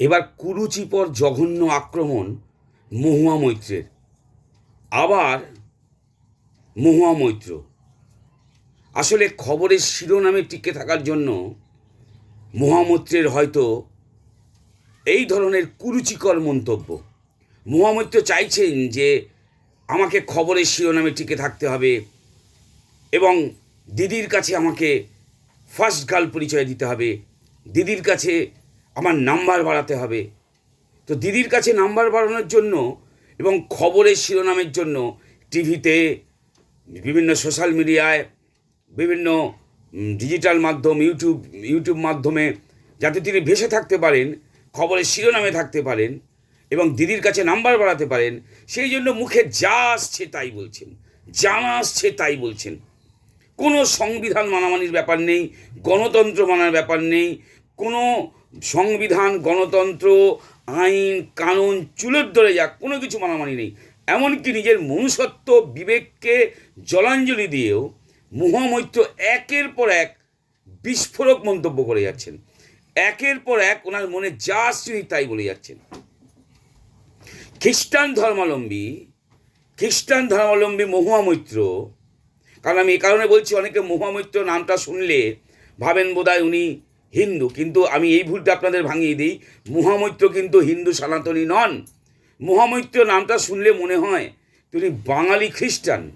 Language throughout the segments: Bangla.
এবার কুরুচিপর জঘন্য আক্রমণ মহুয়া মৈত্রের। আবার মহুয়া মৈত্র। আসলে খবরের শিরোনামে টিকে থাকার জন্য মহামৈত্রের হয়তো এই ধরনের কুরুচিকর মন্তব্য। মহামৈত্র চাইছেন যে আমাকে খবরের শিরোনামে টিকে থাকতে হবে এবং দিদির কাছে আমাকে ফার্স্ট গার্ল পরিচয় দিতে হবে। দিদির কাছে আমার নাম্বার বাড়াতে হবে। তো দিদির কাছে নাম্বার বাড়ানোর জন্য এবং খবরের শিরোনামের জন্য টিভিতে বিভিন্ন সোশ্যাল মিডিয়ায় বিভিন্ন ডিজিটাল মাধ্যম, ইউটিউব ইউটিউব মাধ্যমে যাতে তিনি ভেসে থাকতে পারেন, খবরের শিরোনামে থাকতে পারেন এবং দিদির কাছে নাম্বার বাড়াতে পারেন, সেই জন্য মুখে যা আসছে তাই বলছেন, যা আসছে তাই বলছেন। কোনো সংবিধান মানামানির ব্যাপার নেই, গণতন্ত্র মানার ব্যাপার নেই, কোনো সংবিধান, গণতন্ত্র, আইন, কানুন, চুলের ধরে যাক, কোনো কিছু মানামানি নেই। এমনকি নিজের মনুষ্যত্ব, বিবেককে জলাঞ্জলি দিয়েও মহামৈত্র একের পর এক বিস্ফোরক মন্তব্য করে যাচ্ছেন। একের পর এক ওনার মনে যা আসছে তাই বলে যাচ্ছেন। খ্রিস্টান ধর্মাবলম্বী খ্রিস্টান ধর্মাবলম্বী মহুয়া মৈত্র কারণ আমি এই কারণে বলছি, অনেকে মহুয়া মৈত্র নামটা শুনলে ভাবেন বোধহয় উনি হিন্দু। কিন্তু আমি এই ভুলটা আপনাদের ভাঙিয়ে দিই। মহামৈত্র কিন্তু হিন্দু সনাতনী নন। মহামৈত্র নামটা শুনলে মনে হয় তিনি বাঙালি খ্রিস্টান।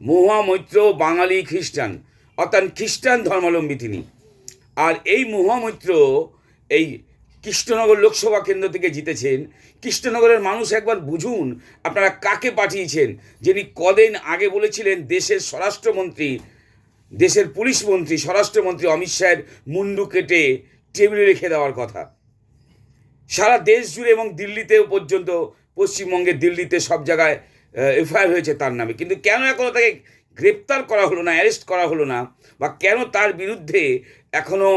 মহামৈত্র বাঙালি খ্রিস্টান। অর্থাৎ খ্রিস্টান ধর্মাবলম্বী তিনি। আর এই মহামৈত্র এই কৃষ্ণনগর লোকসভা কেন্দ্র থেকে জিতেছেন। কৃষ্ণনগরের মানুষ একবার বুঝুন, আপনারা কাকে পাঠিয়েছেন? যিনি কদিন আগে বলেছিলেন দেশের স্বরাষ্ট্রমন্ত্রী দেশের পুলিশ মন্ত্রী স্বরাষ্ট্রমন্ত্রী অমিত শাহের মুন্ডু কেটে টেবিলে রেখে দেওয়ার কথা। সারা দেশ জুড়ে এবং দিল্লিতেও পর্যন্ত পশ্চিমবঙ্গের দিল্লিতে সব জায়গায় এফআইআর হয়েছে তার নামে। কিন্তু কেন এখনও তাকে গ্রেপ্তার করা হলো না, অ্যারেস্ট করা হলো না, বা কেন তার বিরুদ্ধে এখনও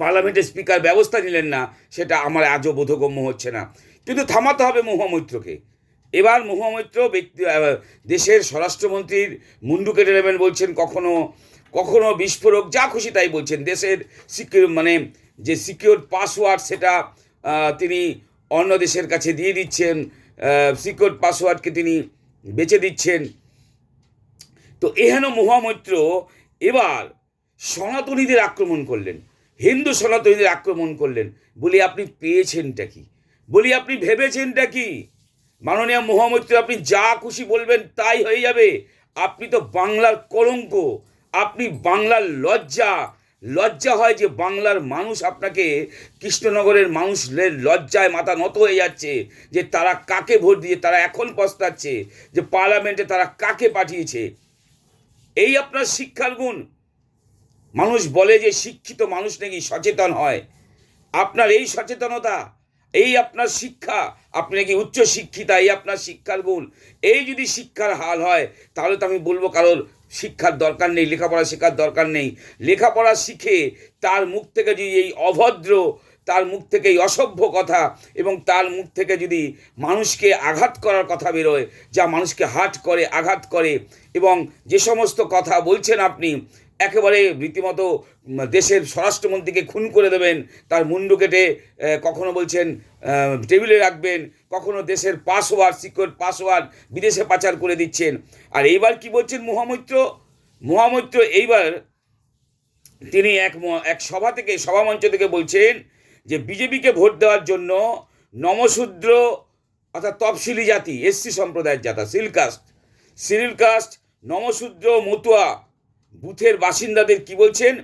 পার্লামেন্টের স্পিকার ব্যবস্থা নিলেন না, সেটা আমার আজও বোধগম্য হচ্ছে না। কিন্তু থামাতে হবে মহামৈত্রকে এবার মহামৈত্র ব্যক্তি দেশের স্বরাষ্ট্রমন্ত্রীর মুন্ডু কেটে নেবেন বলছেন কখনো কখনো বিস্ফোরক, যা খুশি তাই বলছেন। দেশের সিকিউর মানে যে সিকিউর পাসওয়ার্ড সেটা তিনি অন্য দেশের কাছে দিয়ে দিচ্ছেন সিকিউর পাসওয়ার্ডকে তিনি বেচে দিচ্ছেন। তো এহেন মহামৈত্র এবার সনাতনীদের আক্রমণ করলেন, হিন্দু সনাতনীদের আক্রমণ করলেন। বলি, আপনি পেয়েছেনটা কি? বলি, আপনি ভেবেছেনটা কি? মাননীয় মহামৈত্র, আপনি যা খুশি বলবেন তাই হয়ে যাবে। আপনি তো বাংলার কলঙ্ক, আপনি বাংলার লজ্জা। লজ্জা হয় যে বাংলার মানুষ আপনাকে কৃষ্ণনগরের মানুষের লজ্জায় মাথা নত হয়ে যাচ্ছে, যে তারা কাকে ভোট দিয়ে, তারা এখন পস্তাচ্ছে, যে পার্লামেন্টে তারা কাকে পাঠিয়েছে। এই আপনার শিক্ষার গুণ। মানুষ বলে যে শিক্ষিত মানুষ নাকি সচেতন হয়। আপনার এই সচেতনতা এই আপনার শিক্ষা আপনি নাকি উচ্চ শিক্ষিতা, এই আপনার শিক্ষার গুণ। এই যদি শিক্ষার হাল হয়, তাহলে তো আমি বলব কারোর শিক্ষার দরকার নেই, লেখাপড়া শেখার দরকার নেই। লেখাপড়া শিখে তার মুখ থেকে যদি এই অভদ্র, তার মুখ থেকে এই অসভ্য কথা এবং তার মুখ থেকে যদি মানুষকে আঘাত করার কথা বেরোয়, যা মানুষকে হাট করে, আঘাত করে এবং যে সমস্ত কথা বলছেন আপনি একেবারে রীতিমতো দেশের স্বরাষ্ট্রমন্ত্রীকে খুন করে দেবেন, তার মুন্ডু কেটে কখনো বলছেন টেবিলে রাখবেন, কখনো দেশের পাসওয়ার্ড, সিকিউর পাসওয়ার্ড বিদেশে পাচার করে দিচ্ছেন। আর এইবার কি বলছেন মহামৈত্র? মহামৈত্র এইবার তিনি এক এক সভা থেকে সভামঞ্চ থেকে বলছেন যে বিজেপিকে ভোট দেওয়ার জন্য নমশূদ্র, অর্থাৎ তফসিলি জাতি এসসি সম্প্রদায়ের জাতা সিল কাস্ট সিরিল কাস্ট নমশূদ্র মতুয়া বুথের বাসিন্দাদের কি বলছেন?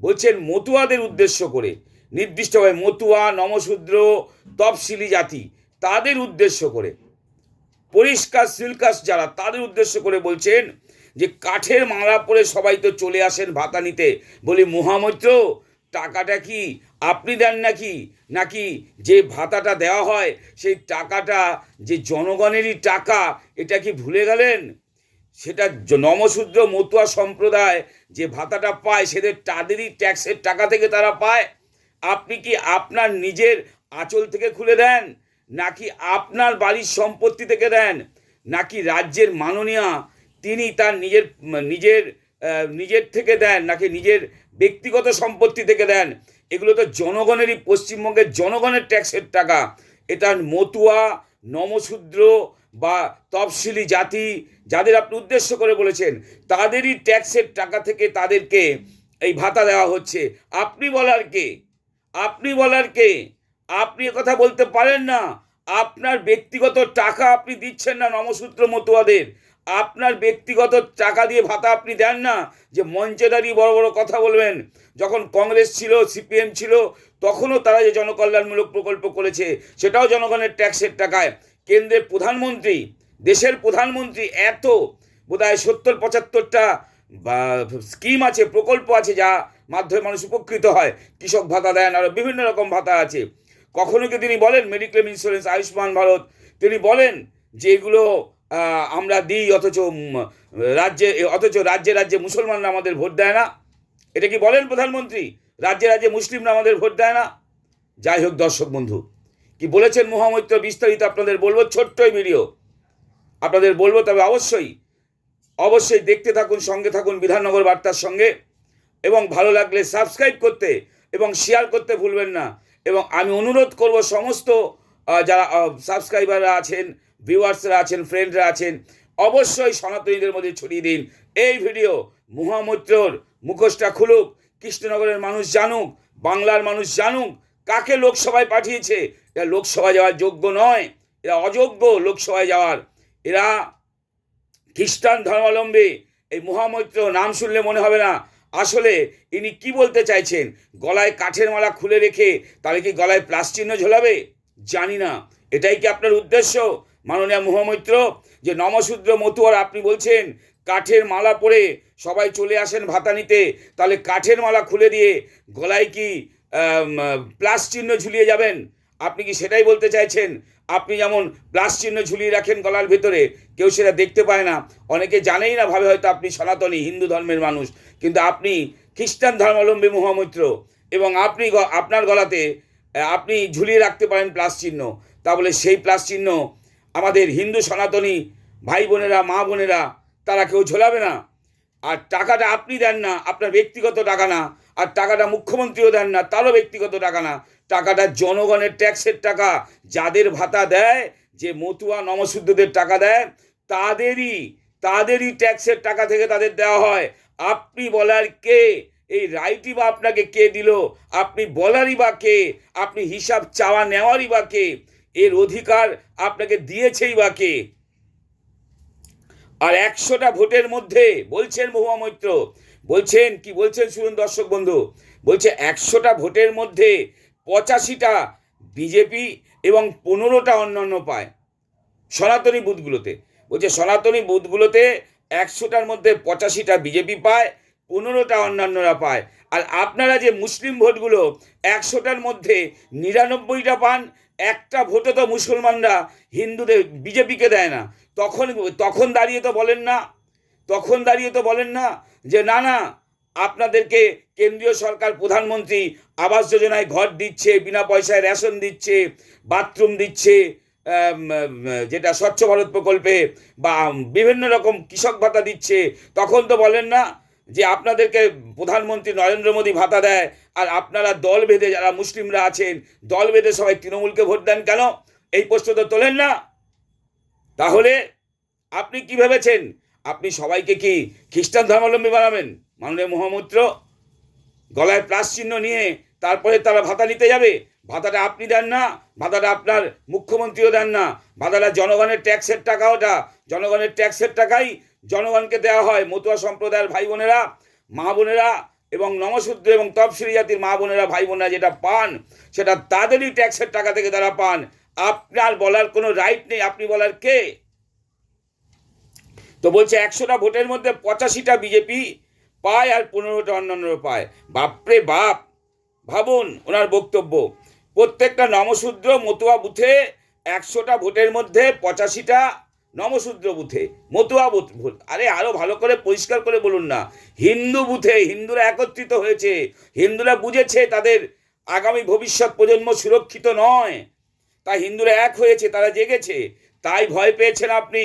বলছেন, মতুয়াদের উদ্দেশ্য করে। নির্দিষ্টভাবে মতুয়া, নমশূদ্র, তফসিলি জাতি, তাদের উদ্দেশ্য করে। পরিষ্কার, সিলকাস যারা, তাদের উদ্দেশ্য করে বলছেন যে, কাঠের মালা পরে সবাই তো চলে আসেন ভাতা নিতে। বলি, মহামৈত্র, টাকাটা কি আপনি দেন নাকি? নাকি যে ভাতাটা দেওয়া হয়, সেই টাকাটা যে জনগণেরই টাকা, এটা কি ভুলে গেলেন? সেটা নমশূদ্র মতুয়া সম্প্রদায় যে ভাতাটা পায়, সেদের তাদেরই ট্যাক্সের টাকা থেকে তারা পায়। আপনি কি আপনার নিজের আঁচল থেকে খুলে দেন? নাকি আপনার বাড়ির সম্পত্তি থেকে দেন? নাকি রাজ্যের মাননীয়া তিনি তার নিজের নিজের নিজের থেকে দেন? নাকি নিজের ব্যক্তিগত সম্পত্তি থেকে দেন? এগুলো তো জনগণেরই, পশ্চিমবঙ্গের জনগণের ট্যাক্সের টাকা। এটা মতুয়া, নমশূদ্র বা তফসিলি জাতি যাদের আপনি উদ্দেশ্য করে বলেছেন, তাদেরই ট্যাক্সের টাকা থেকে তাদেরকে এই ভাতা দেওয়া হচ্ছে। আপনি বলার কে? আপনি বলার কে? আপনি কথা বলতে পারেন না। আপনার ব্যক্তিগত টাকা আপনি দিচ্ছেন না নমসূত্র মতুয়াদের। আপনার ব্যক্তিগত টাকা দিয়ে ভাতা আপনি দেন না। যে মঞ্চে দাঁড়িয়ে বড় বড় কথা বলবেন, যখন কংগ্রেস ছিল, সিপিএম ছিল, তখনও তারা যে জনকল্যাণমূলক প্রকল্প করেছে, সেটাও জনগণের ট্যাক্সের টাকায়। কেন্দ্রের প্রধানমন্ত্রী, দেশের প্রধানমন্ত্রী এত বোধহয় সত্তর, পঁচাত্তরটা স্কিম আছে, প্রকল্প আছে যা মাধ্যমে মানুষ উপকৃত হয়। কৃষক ভাতা দেন আরও বিভিন্ন রকম ভাতা আছে। কখনো কি তিনি বলেন মেডিক্লেম ইন্স্যুরেন্স আয়ুষ্মান ভারত তিনি বলেন যে এগুলো আমরা দিই, অথচ রাজ্যে অথচ রাজ্যে রাজ্যে মুসলমানরা আমাদের ভোট দেয় না। এটা কি বলেন প্রধানমন্ত্রী? রাজ্যে রাজ্যে মুসলিমরা আমাদের ভোট দেয় না? যাই হোক দর্শক বন্ধু কি বলেছেন মহামৈত্র বিস্তারিত আপনাদের বলব, ছোট্টই ভিডিও। আপনাদের বলব, তবে অবশ্যই অবশ্যই দেখতে থাকুন, সঙ্গে থাকুন বিধাননগর বার্তার সঙ্গে। এবং ভালো লাগলে সাবস্ক্রাইব করতে এবং শেয়ার করতে ভুলবেন না। এবং আমি অনুরোধ করব সমস্ত যারা সাবস্ক্রাইবাররা আছেন ভিউয়ার্সরা আছেন ফ্রেন্ডরা আছেন, অবশ্যই সনাতনীদের মধ্যে ছড়িয়ে দিন। এই ভিডিও মহামৈত্রর মুখোশটা খুলুক, কৃষ্ণনগরের মানুষ জানুক, বাংলার মানুষ জানুক, কাকে লোকসভায় পাঠিয়েছে এরা লোকসভায় যাওয়ার যোগ্য নয়, এরা অযোগ্য লোকসভায় যাওয়ার। এরা খ্রিস্টান ধর্মাবলম্বী, এই মহামৈত্র নাম শুনলে মনে হবে না। আসলে ইনি কি বলতে চাইছেন? গলায় কাঠের মালা খুলে রেখে তাহলে কি গলায় প্লাস চিহ্ন ঝোলাবে? জানি না। এটাই কি আপনার উদ্দেশ্য? মাননীয় মহামৈত্র, যে নমশূদ্র মতুয়ার আপনি বলছেন, কাঠের মালা পরে সবাই চলে আসেন ভাতা নিতে তাহলে কাঠের মালা খুলে দিয়ে গলায় কি প্লাস চিহ্ন ঝুলিয়ে যাবেন? আপনি কি সেটাই বলতে চাইছেন? আপনি যেমন প্লাস চিহ্ন ঝুলিয়ে রাখেন গলার ভেতরে, কেউ সেটা দেখতে পায় না। অনেকে জানেই না ভাবে হয়তো আপনি সনাতনী, হিন্দু ধর্মের মানুষ। কিন্তু আপনি খ্রিস্টান ধর্মাবলম্বী মহামৈত্র এবং আপনি আপনার গলাতে আপনি ঝুলিয়ে রাখতে পারেন প্লাস চিহ্ন। তা বলে সেই প্লাস চিহ্ন আমাদের হিন্দু সনাতনী ভাই বোনেরা, মা বোনেরা, তারা কেউ ঝোলাবে না। আর টাকাটা আপনি দেন না, আপনার ব্যক্তিগত টাকা না, আর টাকাটা মুখ্যমন্ত্রীও দেন না, তারও ব্যক্তিগত টাকা না। টাকাটা জনগণের ট্যাক্সের টাকা, যাদের ভাতা দেয়, যে মতুয়া নমশুদ্ধদের টাকা দেয়, তাদেরই তাদেরই ট্যাক্সের টাকা থেকে তাদের দেওয়া হয়। আপনি বলার কে? এই রাইটই বা আপনাকে কে দিল? আপনি বলারই বা কে? আপনি হিসাব চাওয়া নেওয়ারই বা কে? এর অধিকার আপনাকে দিয়েছেই বা কে? আর একশোটা ভোটের মধ্যে, বলছেন মহুয়া মৈত্র, বলছেন কি বলছেন শুনুন দর্শক বন্ধু, বলছে একশোটা ভোটের মধ্যে পঁচাশিটা বিজেপি এবং পনেরোটা অন্যান্য পায়। সনাতনী বুথগুলোতে। বলছে সনাতনী বুথগুলোতে একশোটার মধ্যে পঁচাশিটা বিজেপি পায়, পনেরোটা অন্যান্যরা পায়। আর আপনারা যে মুসলিম ভোটগুলো একশোটার মধ্যে নিরানব্বইটা পান, একটা ভোটও তো মুসলমানরা হিন্দুদের, বিজেপিকে দেয় না। তখন তখন দাঁড়িয়ে তো বলেন না। তখন দাঁড়িয়ে তো বলেন না যে, না না আপনাদেরকে কেন্দ্রীয় সরকার প্রধানমন্ত্রী আবাস যোজনায় ঘর দিচ্ছে, বিনা পয়সায় রেশন দিচ্ছে, বাথরুম দিচ্ছে যেটা স্বচ্ছ ভারত প্রকল্পে বা বিভিন্ন রকম কৃষক ভাতা দিচ্ছে। তখন তো বলেন না যে আপনাদেরকে প্রধানমন্ত্রী নরেন্দ্র মোদী ভাতা দেয় আর আপনারা দল বেঁধে যারা মুসলিমরা আছেন, দল বেঁধে সবাই তৃণমূলকে ভোট দেন কেন? এই প্রশ্ন তো তোলেন না। তাহলে আপনি কি ভেবেছেন? আপনি সবাইকে কি খ্রিস্টান ধর্মাবলম্বী বানাবেন? মাননীয় মহামূত্র গলায় প্লাস চিহ্ন নিয়ে তারপরে তারা ভাতা নিতে যাবে। ভাতাটা আপনি দেন না, ভাতাটা আপনার মুখ্যমন্ত্রীও দেন না। ভাতাটা জনগণের ট্যাক্সের টাকা ওটা। জনগণের ট্যাক্সের টাকাই জনগণকে দেওয়া হয়। মতুয়া সম্প্রদায়ের ভাই বোনেরা, মা বোনেরা এবং নমশূদ্র এবং তফসিলি জাতির মা বোনেরা, ভাই বোনেরা যেটা পান, সেটা তাদেরই ট্যাক্সের টাকা থেকে তারা পান। আপনার বলার কোনো রাইট নেই। আপনি বলার কে? তো বলছে একশোটা ভোটের মধ্যে পঁচাশিটা বিজেপি পায় আর পনেরোটা অন্যান্য পায়। বাপরে বাপ! ভাবুন ওনার বক্তব্য। প্রত্যেকটা নমশূদ্র মতুয়া বুথে একশোটা ভোটের মধ্যে পঁচাশিটা নমশূদ্র বুথে, মতুয়া বুথ আরে আরও ভালো করে পরিষ্কার করে বলুন না। হিন্দু বুথে হিন্দুরা একত্রিত হয়েছে, হিন্দুরা বুঝেছে তাদের আগামী ভবিষ্যৎ প্রজন্ম সুরক্ষিত নয়। তাই হিন্দুরা এক হয়েছে, তারা জেগেছে। তাই ভয় পেয়েছেন আপনি।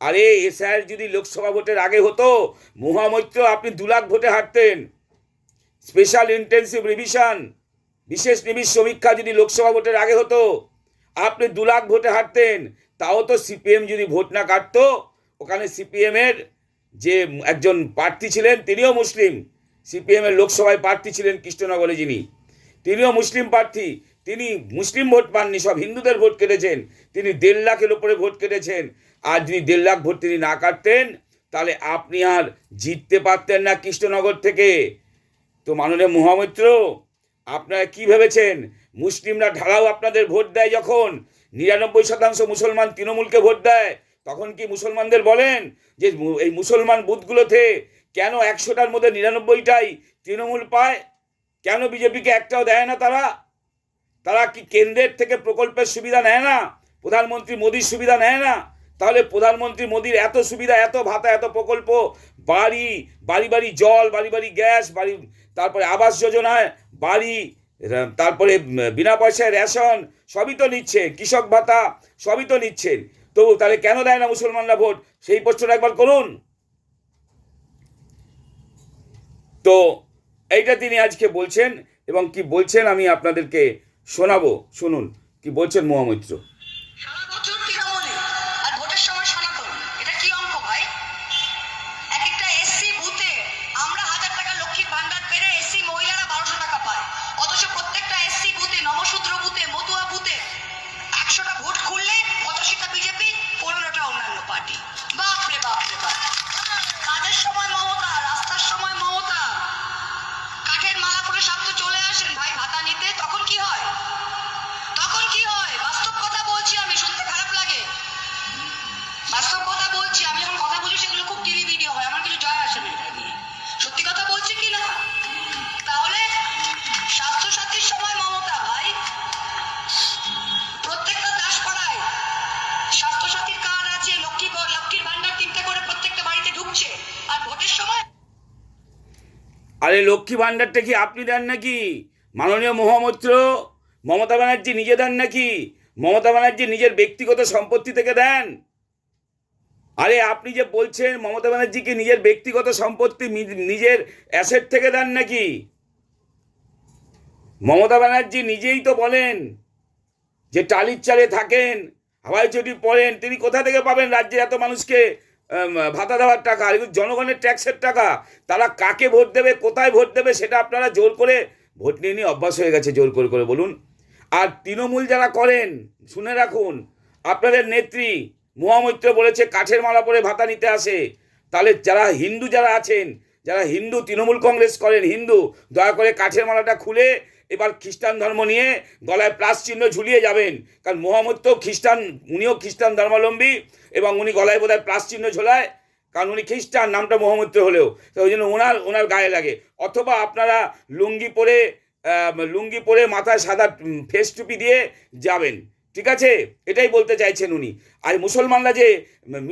আরে এসআইয়ের যদি লোকসভা ভোটের আগে হতো, মহামৈত্র আপনি দু লাখ ভোটে হারতেন। স্পেশাল ইন্টেন্সিভ রিভিশন, বিশেষ নিবিড় সমীক্ষা যদি লোকসভা ভোটের আগে হতো, আপনি দু লাখ ভোটে হারতেন। তাও তো সিপিএম যদি ভোট না কাটত, ওখানে সিপিএমের যে একজন প্রার্থী ছিলেন, তিনিও মুসলিম। সিপিএমের লোকসভায় প্রার্থী ছিলেন কৃষ্ণনগরে যিনি। তিনিও মুসলিম প্রার্থী। তিনি মুসলিম ভোট পাননি, সব হিন্দুদের ভোট কেটেছেন। তিনি দেড় লাখের ওপরে ভোট কেটেছেন। আর যদি দেড় লাখ ভোট তিনি না কাটতেন, তাহলে আপনি আর জিততে পারতেন না কৃষ্ণনগর থেকে। তো মাননীয় মহামিত্র, আপনারা কি ভেবেছেন? মুসলিমরা ঢালাও আপনাদের ভোট দেয় যখন? নিরানব্বই শতাংশ মুসলমান তৃণমূলকে ভোট দেয়, তখন কি মুসলমানদের বলেন যে এই মুসলমান বুথগুলোতে কেন একশোটার মধ্যে নিরানব্বইটাই তৃণমূল পায়? কেন বিজেপিকে একটাও দেয় না তারা? তারা কি কেন্দ্রের থেকে প্রকল্পের সুবিধা নেয় না? প্রধানমন্ত্রী মোদির সুবিধা নেয় না? তাহলে প্রধানমন্ত্রী মোদির এত সুবিধা, এত ভাতা, এত প্রকল্প, বাড়ি বাড়ি বাড়ি জল, বাড়ি বাড়ি গ্যাস, বাড়ি, তারপরে আবাস যোজনায় বাড়ি তারপরে বিনা পয়সায় রেশন, সবই তো নিচ্ছে, কৃষক ভাতা, সবই তো নিচ্ছেন তবু তাহলে কেন দেয় না মুসলমানরা ভোট? সেই প্রশ্নটা একবার করুন। তো, এইটা তিনি আজকে বলছেন এবং কি বলছেন আমি আপনাদেরকে শোনাবো। শুনুন, কি বলছেন মহামৈত্র। আরে লক্ষ্মী ভাণ্ডারটা কি আপনি দেন নাকি? মাননীয় মহামৈত্র মমতা ব্যানার্জি নিজে দেন নাকি? মমতা ব্যানার্জি নিজের ব্যক্তিগত সম্পত্তি থেকে দেন? আরে আপনি যে বলছেন মমতা ব্যানার্জি কি নিজের ব্যক্তিগত সম্পত্তি নিজের অ্যাসেট থেকে দেন নাকি? মমতা ব্যানার্জি নিজেই তো বলেন যে টালির চালে থাকেন হাওয়াই চটি পড়েন তিনি কোথা থেকে পাবেন রাজ্যে এত মানুষকে? ভাতা দেওয়ার টাকা আর এগুলো জনগণের ট্যাক্সের টাকা, তারা কাকে ভোট দেবে, কোথায় ভোট দেবে সেটা আপনারা জোর করে ভোট নিয়ে নিয়ে অভ্যাস হয়ে গেছে জোর করে করে, বলুন। আর তৃণমূল যারা করেন, শুনে রাখুন, আপনাদের নেত্রী মহামৈত্র বলেছে কাঠের মালা পরে ভাতা নিতে আসে। তাহলে যারা হিন্দু যারা আছেন, যারা হিন্দু তৃণমূল কংগ্রেস করেন, হিন্দু, দয়া করে কাঠের মালাটা খুলে এবার খ্রিস্টান ধর্ম নিয়ে গলায় প্লাস চিহ্ন ঝুলিয়ে যাবেন। কারণ মহামৈত্র খ্রিস্টান, উনিও খ্রিস্টান ধর্মাবলম্বী এবং উনি গলায় বোধহয় প্লাস চিহ্ন ঝোলায়। কারণ উনি খ্রিস্টান, নামটা মহামৈত্র হলেও। তো ওই জন্য ওনার ওনার গায়ে লাগে। অথবা আপনারা লুঙ্গি পরে লুঙ্গি পরে মাথায় সাদা ফেস টুপি দিয়ে যাবেন। ঠিক আছে? এটাই বলতে চাইছেন উনি। আর মুসলমানরা যে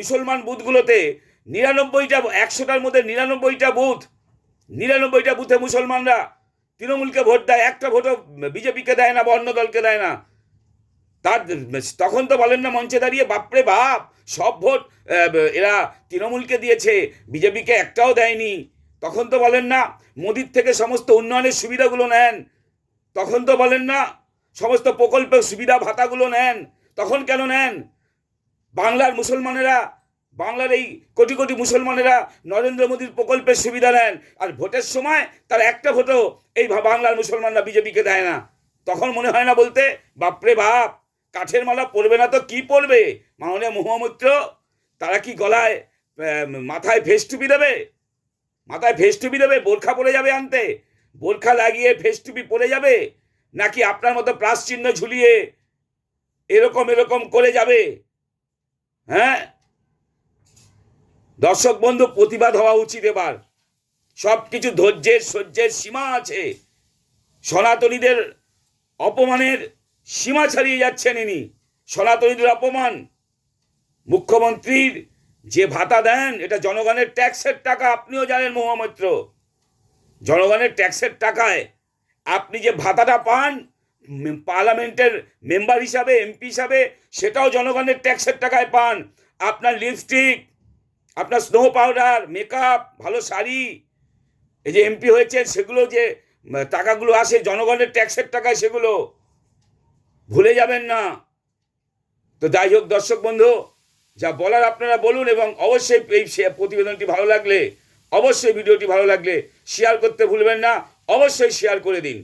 মুসলমান বুথগুলোতে নিরানব্বইটা, একশোটার মধ্যে নিরানব্বইটা বুথ, নিরানব্বইটা বুথে মুসলমানরা তৃণমূলকে ভোট দেয়, একটা ভোটও বিজেপিকে দেয় না বা অন্য দলকে দেয় না। তার তখন তো বলেন না মঞ্চে দাঁড়িয়ে, বাপরে বাপ, সব ভোট এরা তৃণমূলকে দিয়েছে, বিজেপিকে একটাও দেয়নি। তখন তো বলেন না মোদির থেকে সমস্ত উন্নয়নের সুবিধাগুলো নেন। তখন তো বলেন না সমস্ত প্রকল্পের সুবিধা ভাতাগুলো নেন। তখন কেন নেন? বাংলার মুসলমানেরা বাংলার এই কোটি কোটি মুসলমানেরা নরেন্দ্র মোদীর প্রকল্পের সুবিধা নেন, আর ভোটের সময় তার একটা ভোটও এই বাংলার মুসলমানরা বিজেপিকে দেয় না। তখন মনে হয় না বলতে, বাপরে বাপ, কাঠের মালা পরবে না তো কি পরবে? মাননীয় মহামৈত্র, তারা কি গলায় মাথায় ফেস টুপি দেবে? মাথায় ফেস টুপি দেবে? বোরখা পরে যাবে আনতে? বোরখা লাগিয়ে ফেস টুপি পরে যাবে? নাকি আপনার মতো প্লাস চিহ্ন ঝুলিয়ে এরকম এরকম করে যাবে? হ্যাঁ? দর্শক বন্ধু, প্রতিবাদ হওয়া উচিত এবার। সব কিছু ধৈর্যের, সহ্যের সীমা আছে। সনাতনীদের অপমানের সীমা ছাড়িয়ে যাচ্ছেন ইনি। সনাতনীদের অপমান। মুখ্যমন্ত্রীর যে ভাতা দেন, এটা জনগণের ট্যাক্সের টাকা, আপনিও জানেন মহামৈত্র। জনগণের ট্যাক্সের টাকায় আপনি যে ভাতাটা পান পার্লামেন্টের মেম্বার হিসাবে, এমপি হিসাবে, সেটাও জনগণের ট্যাক্সের টাকায় পান। আপনার লিপস্টিক আপনার স্নো পাউডার মেকআপ ভালো শাড়ি, এই যে এমপি হয়েছেন, সেগুলো যে টাকাগুলো আসে, জনগণের ট্যাক্সের টাকায় সেগুলো, ভুলে যাবেন না। তো যাই হোক, দর্শক বন্ধু, যা বলার আপনারা বলুন এবং অবশ্যই এই প্রতিবেদনটি ভালো লাগলে, অবশ্যই ভিডিওটি ভালো লাগলে শেয়ার করতে ভুলবেন না, অবশ্যই শেয়ার করে দিন।